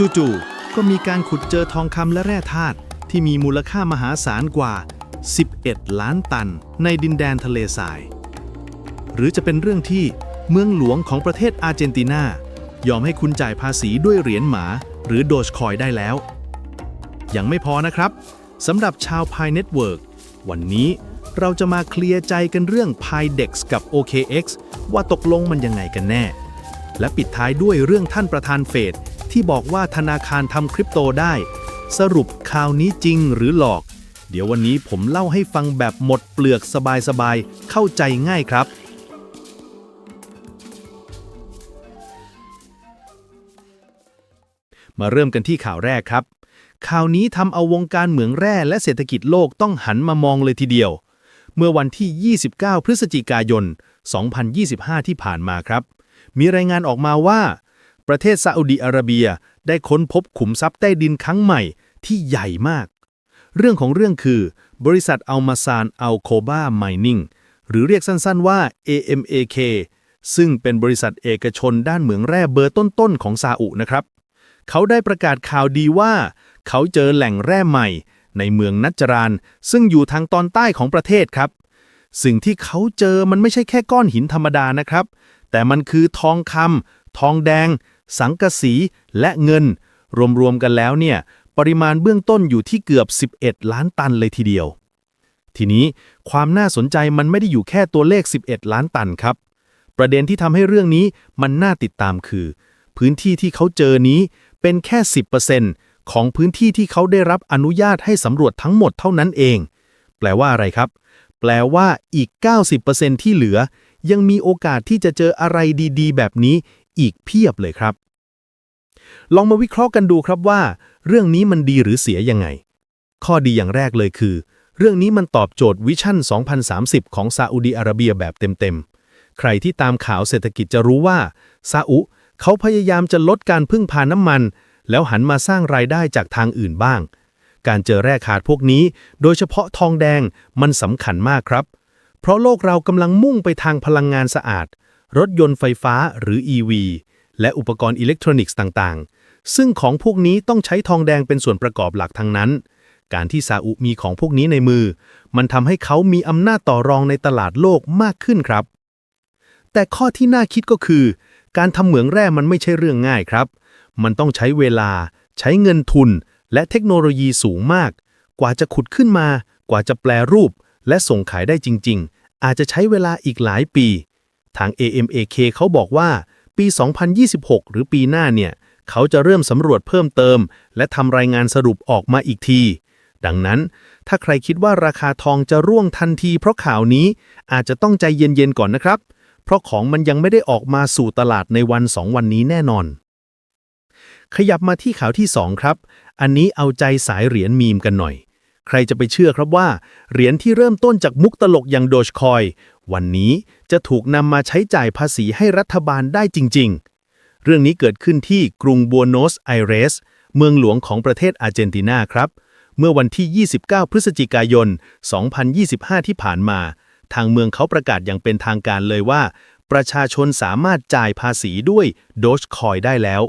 จู่ๆ ก็มีการขุดเจอทองคำและแร่ธาตุที่มีมูลค่ามหาศาลกว่า 11 ล้านตันในดินแดนทะเลทราย หรือจะเป็นเรื่องที่เมืองหลวงของประเทศอาร์เจนตินายอมให้คุณจ่ายภาษีด้วยเหรียญหมาหรือโดชคอยได้แล้ว ยังไม่พอนะครับสำหรับชาว Pi Network วันนี้เราจะมาเคลียร์ใจกันเรื่อง Pidex กับ OKX ว่าตกลงมันยังไงกันแน่ และปิดท้ายด้วยเรื่องท่านประธานเฟด ที่บอกว่าธนาคารทำคริปโตได้ สรุปข่าวนี้จริงหรือหลอก เดี๋ยววันนี้ผมเล่าให้ฟังแบบหมดเปลือกสบายๆ เข้าใจง่ายครับ มาเริ่มกันที่ข่าวแรกครับ ข่าวนี้ทำเอาวงการเหมืองแร่และเศรษฐกิจโลกต้องหันมามองเลยทีเดียว เมื่อวันที่ 29 พฤศจิกายน 2025 ที่ผ่านมาครับ มีรายงานออกมาว่า ประเทศซาอุดีอาระเบียได้ค้นพบขุมทรัพย์ใต้ดินครั้งใหม่ที่ใหญ่มาก เรื่องของเรื่องคือบริษัทอัลมาซานอัลโคบาไมนิงหรือเรียกสั้นๆว่า AMAK ซึ่งเป็นบริษัทเอกชนด้านเหมืองแร่เบอร์ต้นๆของซาอุนะครับ เขาได้ประกาศข่าวดีว่า เขาเจอแหล่งแร่ใหม่ ในเมืองนัจจราน ซึ่งอยู่ทางตอนใต้ของประเทศครับ สิ่งที่เขาเจอมันไม่ใช่แค่ก้อนหินธรรมดานะครับ แต่มันคือทองคำทองแดง สังกะสี และเงิน รวมๆกันแล้วเนี่ย ปริมาณเบื้องต้นอยู่ที่เกือบ 11 ล้านตันเลยทีเดียว ทีนี้ความน่าสนใจมันไม่ได้อยู่แค่ตัวเลข 11 ล้านตันครับ ประเด็นที่ทำให้เรื่องนี้มันน่าติดตามคือ พื้นที่ที่เขาเจอนี้เป็นแค่ 10%ของพื้นที่ที่เขาได้รับอนุญาตให้สำรวจทั้งหมดเท่านั้นเอง แปลว่าอะไรครับ แปลว่าอีก 90%ที่เหลือยังมีโอกาสที่จะเจออะไรดี ๆ แบบนี้ อีกเพียบเลยครับ ลองมาวิเคราะห์กันดูครับว่า เรื่องนี้มันดีหรือเสียยังไง ข้อดีอย่างแรกเลยคือ เรื่องนี้มันตอบโจทย์วิชั่น 2030 ของซาอุดีอาระเบียแบบเต็มๆ ใครที่ตามข่าวเศรษฐกิจจะรู้ว่าซาอุเขาพยายามจะลดการพึ่งพาน้ำมัน แล้วหันมาสร้างรายได้จากทางอื่นบ้าง การเจอแร่ขาดพวกนี้ โดยเฉพาะทองแดงมันสำคัญมากครับ เพราะโลกเรากำลังมุ่งไปทางพลังงานสะอาด รถยนต์ไฟฟ้าหรือ EV และอุปกรณ์อิเล็กทรอนิกส์ต่างๆ ซึ่งของพวกนี้ต้องใช้ทองแดงเป็นส่วนประกอบหลักทั้งนั้น การที่ซาอุมีของพวกนี้ในมือ มันทำให้เขามีอำนาจต่อรองในตลาดโลกมากขึ้นครับ แต่ข้อที่น่าคิดก็คือ การทำเหมืองแร่มันไม่ใช่เรื่องง่ายครับ มันต้องใช้เวลา ใช้เงินทุน และเทคโนโลยีสูงมาก กว่าจะขุดขึ้นมา กว่าจะแปลรูป และส่งขายได้จริง ๆ อาจจะใช้เวลาอีกหลายปี ทาง AMAK เขาบอกว่าปี 2026 หรือปีหน้าเนี่ย เขาจะเริ่มสำรวจเพิ่มเติม และทำรายงานสรุปออกมาอีกที ดังนั้น ถ้าใครคิดว่าราคาทองจะร่วงทันที เพราะข่าวนี้อาจจะต้องใจเย็นๆก่อนนะครับ เพราะของมันยังไม่ได้ออกมาสู่ตลาดในวันสองวันนี้แน่นอน ขยับมาที่ข่าวที่ 2 ครับ อันนี้เอาใจสายเหรียญมีมกันหน่อยใครจะไปเชื่อครับว่า เหรียญที่เริ่มต้นจากมุกตลกอย่างโดชคอย วันนี้จะถูกนำมาใช้จ่ายภาษีให้รัฐบาลได้จริง ๆ เรื่องนี้เกิดขึ้นที่กรุงบัวโนสไอเรส เมืองหลวงของประเทศอาร์เจนตินาครับ เมื่อวันที่ 29 พฤศจิกายน 2025 ที่ผ่านมา ทางเมืองเขาประกาศอย่างเป็นทางการเลยว่า ประชาชนสามารถจ่ายภาษีด้วยโดชคอยได้แล้ว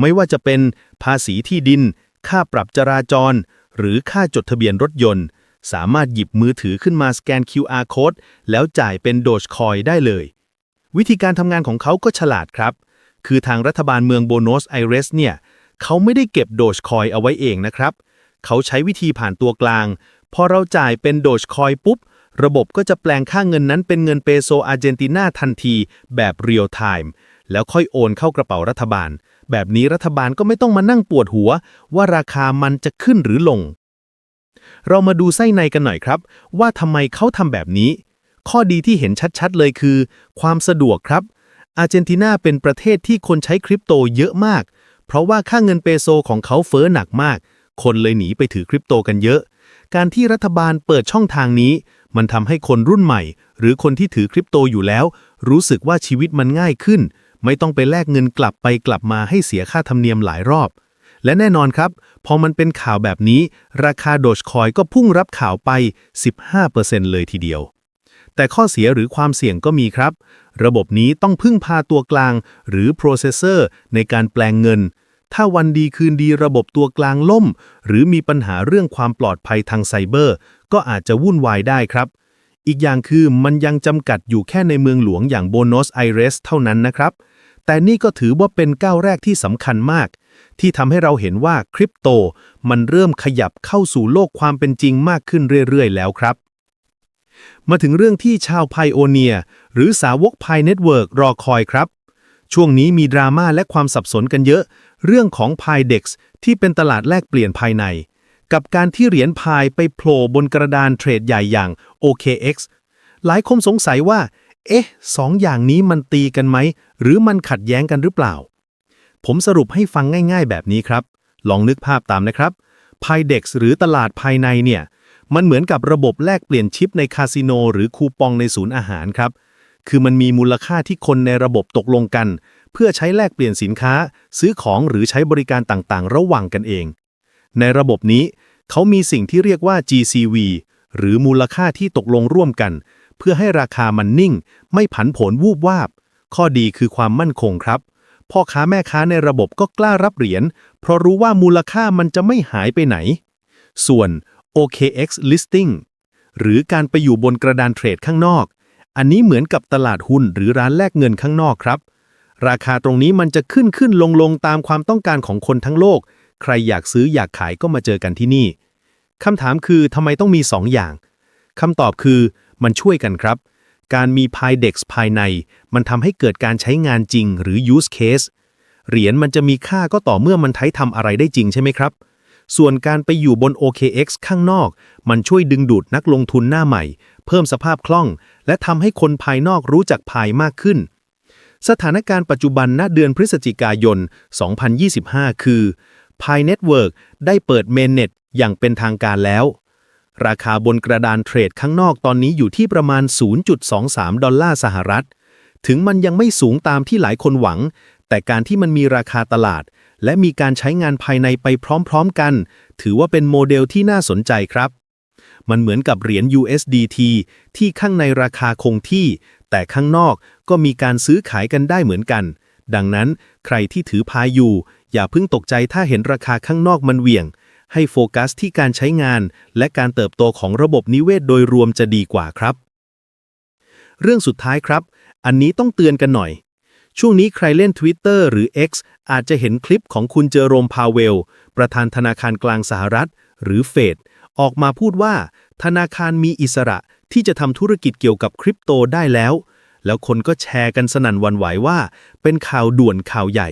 ไม่ว่าจะเป็นภาษีที่ดิน ค่าปรับจราจร หรือค่าจดทะเบียนรถยนต์ สามารถหยิบมือถือขึ้นมาสแกน QR code แล้วจ่ายเป็นโดชคอยได้เลย วิธีการทำงานของเขาก็ฉลาดครับ คือทางรัฐบาลเมืองโบโนสไอเรสเนี่ย เขาไม่ได้เก็บโดชคอยเอาไว้เองนะครับ เขาใช้วิธีผ่านตัวกลาง พอเราจ่ายเป็นโดชคอยปุ๊บ ระบบก็จะแปลงค่าเงินนั้นเป็นเงินเปโซอาร์เจนตินาทันที แบบเรียลไทม์แล้วค่อยโอนเข้ากระเป๋ารัฐบาล แบบนี้รัฐบาลก็ไม่ต้องมานั่งปวดหัว ว่าราคามันจะขึ้นหรือลง เรามาดูไส้ในกันหน่อยครับ ว่าทำไมเขาทำแบบนี้ ข้อดีที่เห็นชัดๆเลยคือ ความสะดวกครับ อาร์เจนตินาเป็นประเทศที่คนใช้คริปโตเยอะมาก เพราะว่าค่าเงินเปโซของเขาเฟ้อหนักมาก คนเลยหนีไปถือคริปโตกันเยอะ การที่รัฐบาลเปิดช่องทางนี้ มันทำให้คนรุ่นใหม่ หรือคนที่ถือคริปโตอยู่แล้ว รู้สึกว่าชีวิตมันง่ายขึ้น ไม่ต้องไปแลกเงินกลับไปกลับมาให้เสียค่าธรรมเนียมหลายรอบและแน่นอนครับ พอมันเป็นข่าวแบบนี้ ราคาโดชคอยก็พุ่งรับข่าวไป 15%เลยทีเดียว แต่ข้อเสียหรือความเสี่ยงก็มีครับ ระบบนี้ต้องพึ่งพาตัวกลาง หรือ processor ในการแปลงเงิน ถ้าวันดีคืนดีระบบตัวกลางล่ม หรือมีปัญหาเรื่องความปลอดภัยทางไซเบอร์ ก็อาจจะวุ่นวายได้ครับ อีกอย่างคือมันยังจำกัดอยู่แค่ในเมืองหลวงอย่างโบนอสไอเรสเท่านั้นนะครับแต่นี่ก็ถือว่าเป็นก้าวแรกที่สำคัญมาก ที่ทำให้เราเห็นว่าคริปโตมันเริ่มขยับเข้าสู่โลกความเป็นจริงมากขึ้นเรื่อย ๆ แล้วครับ มาถึงเรื่องที่ชาวไพโอเนียหรือสาวกไพเน็ตเวิร์กรอคอยครับ ช่วงนี้มีดราม่าและความสับสนกันเยอะ เรื่องของ p y d e x ที่เป็นตลาดแลกเปลี่ยนภายใน กับการที่เหรียญพายไปโผล่บนกระดานเทรดใหญ่อย่าง OKX หลายคนสงสัยว่า เอ๊ะสองอย่างนี้มันตีกันไหม หรือมันขัดแย้งกันหรือเปล่า ผมสรุปให้ฟังง่ายๆ แบบนี้ครับ ลองนึกภาพตามนะครับ p y d e x หรือตลาดภายในเนี่ย มันเหมือนกับระบบแลกเปลี่ยนชิปในคาสิโนหรือคูปองในศูนย์อาหารครับ คือมันมีมูลค่าที่คนในระบบตกลงกัน เพื่อใช้แลกเปลี่ยนสินค้า ซื้อของหรือใช้บริการต่างๆ ระหว่างกันเอง ในระบบนี้ เขามีสิ่งที่เรียกว่า GCV หรือมูลค่าที่ตกลงร่วมกัน เพื่อให้ราคามันนิ่ง ไม่ผันผวนวูบวาบ ข้อดีคือความมั่นคงครับ พ่อค้าแม่ค้าในระบบก็กล้ารับเหรียญ เพราะรู้ว่ามูลค่ามันจะไม่หายไปไหน ส่วน OKX listing หรือการไปอยู่บนกระดานเทรดข้างนอก อันนี้เหมือนกับตลาดหุ้นหรือร้านแลกเงินข้างนอกครับ ราคาตรงนี้มันจะขึ้นขึ้นลงลงตามความต้องการของคนทั้งโลก ใครอยากซื้ออยากขายก็มาเจอกันที่นี่คำถามคือทำไมต้องมี2อย่างคำตอบคือมันช่วยกันครับ การมี p y d e x ภายใน มันทำให้เกิดการใช้งานจริงหรือ use case เหรียญมันจะมีค่าก็ต่อเมื่อมันใช้ทำอะไรได้จริงใช่ไหมครับ ส่วนการไปอยู่บน OKX ข้างนอก มันช่วยดึงดูดนักลงทุนหน้าใหม่ เพิ่มสภาพคล่อง และทำให้คนภายนอกรู้จักพายมากขึ้น สถานการณ์ปัจจุบันณเดือนพฤศจิกายน 2025 คือ p y Network ได้เปิดเมนเน็ตอย่างเป็นทางการแล้ว ราคาบนกระดานเทรดข้างนอกตอนนี้อยู่ที่ประมาณ 0.23 ดอลลาร์สหรัฐ ถึงมันยังไม่สูงตามที่หลายคนหวัง แต่การที่มันมีราคาตลาด และมีการใช้งานภายในไปพร้อมๆกัน ถือว่าเป็นโมเดลที่น่าสนใจครับ มันเหมือนกับเหรียญ USDT ที่ข้างในราคาคงที่ แต่ข้างนอกก็มีการซื้อขายกันได้เหมือนกัน ดังนั้นใครที่ถือพายอยู่ อย่าเพิ่งตกใจถ้าเห็นราคาข้างนอกมันเหวี่ยง ให้โฟกัสที่การใช้งาน และการเติบโตของระบบนิเวศโดยรวมจะดีกว่าครับ เรื่องสุดท้ายครับ อันนี้ต้องเตือนกันหน่อย ช่วงนี้ใครเล่น Twitter หรือ X อาจจะเห็นคลิปของคุณเจอโรมพาเวล ประธานธนาคารกลางสหรัฐ หรือเฟดออกมาพูดว่า ธนาคารมีอิสระที่จะทำธุรกิจเกี่ยวกับคริปโตได้แล้ว แล้วคนก็แชร์กันสนั่นวันไหวว่า เป็นข่าวด่วนข่าวใหญ่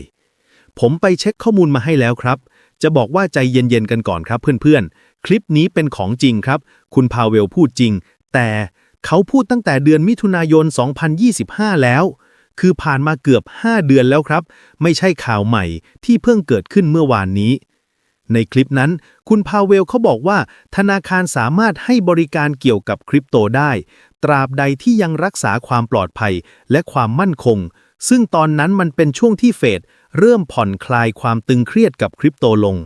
ผมไปเช็คข้อมูลมาให้แล้วครับ จะบอกว่าใจเย็นๆกันก่อนครับเพื่อนๆ คลิปนี้เป็นของจริงครับ คุณพาเวลพูดจริง แต่เขาพูดตั้งแต่เดือนมิถุนายน 2025 แล้ว คือผ่านมาเกือบ 5 เดือนแล้วครับ ไม่ใช่ข่าวใหม่ที่เพิ่งเกิดขึ้นเมื่อวานนี้ ในคลิปนั้น คุณพาเวลเขาบอกว่า ธนาคารสามารถให้บริการเกี่ยวกับคริปโตได้ ตราบใดที่ยังรักษาความปลอดภัยและความมั่นคง ซึ่งตอนนั้นมันเป็นช่วงที่เฟด เริ่มผ่อนคลายความตึงเครียดกับคริปโตลง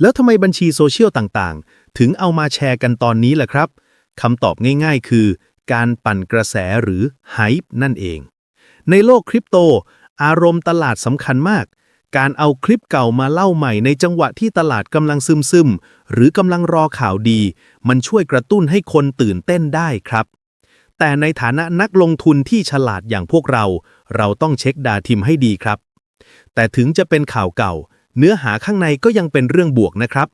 แล้วทำไมบัญชีโซเชียลต่างๆ ถึงเอามาแชร์กันตอนนี้ล่ะครับคำตอบง่ายๆ คือ การปั่นกระแสหรือไฮป์นั่นเอง ในโลกคริปโต อารมณ์ตลาดสำคัญมาก การเอาคลิปเก่ามาเล่าใหม่ในจังหวะที่ตลาดกำลังซึมซึมๆหรือกำลังรอข่าวดี มันช่วยกระตุ้นให้คนตื่นเต้นได้ครับแต่ในฐานะนักลงทุนที่ฉลาดอย่างพวกเรา เราต้องเช็คดาทิมให้ดีครับ แต่ถึงจะเป็นข่าวเก่า เนื้อหาข้างในก็ยังเป็นเรื่องบวกนะครับ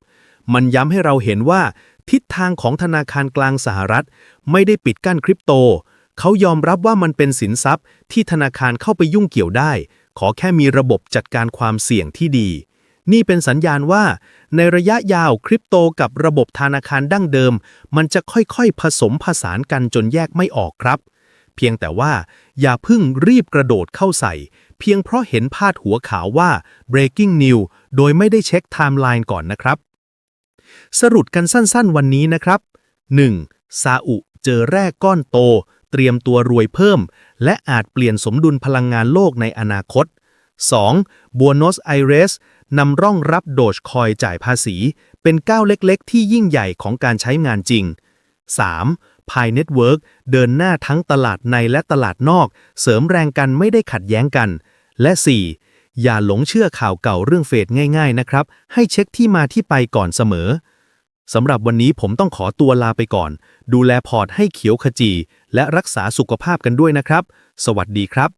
มันย้ำให้เราเห็นว่า ทิศทางของธนาคารกลางสหรัฐ ไม่ได้ปิดกั้นคริปโต เขายอมรับว่ามันเป็นสินทรัพย์ ที่ธนาคารเข้าไปยุ่งเกี่ยวได้ ขอแค่มีระบบจัดการความเสี่ยงที่ดี นี่เป็นสัญญาณว่า ในระยะยาวคริปโตกับระบบธนาคารดั้งเดิม มันจะค่อยๆ ผสมผสานกันจนแยกไม่ออกครับ เพียงแต่ว่าอย่าพิ่งรีบกระโดดเข้าใส่ เพียงเพราะเห็นพาดหัวข่าวว่า breaking news โดยไม่ได้เช็คไทม์ไลน์ก่อนนะครับ สรุปกันสั้นๆวันนี้นะครับ 1. ซาอุเจอแร่ก้อนโต เตรียมตัวรวยเพิ่ม และอาจเปลี่ยนสมดุลพลังงานโลกในอนาคต 2. บัวนอสไอเรสนำร่องรับโดจคอยจ่ายภาษี เป็นก้าวเล็กๆ ที่ยิ่งใหญ่ของการใช้งานจริง 3. ไฮเน็ตเวิร์กเดินหน้าทั้งตลาดในและตลาดนอก เสริมแรงกันไม่ได้ขัดแย้งกัน และ 4. อย่าหลงเชื่อข่าวเก่าเรื่องเฟดง่าย ๆ นะครับ ให้เช็คที่มาที่ไปก่อนเสมอสำหรับวันนี้ผมต้องขอตัวลาไปก่อน ดูแลพอร์ตให้เขียวขจี และรักษาสุขภาพกันด้วยนะครับ สวัสดีครับ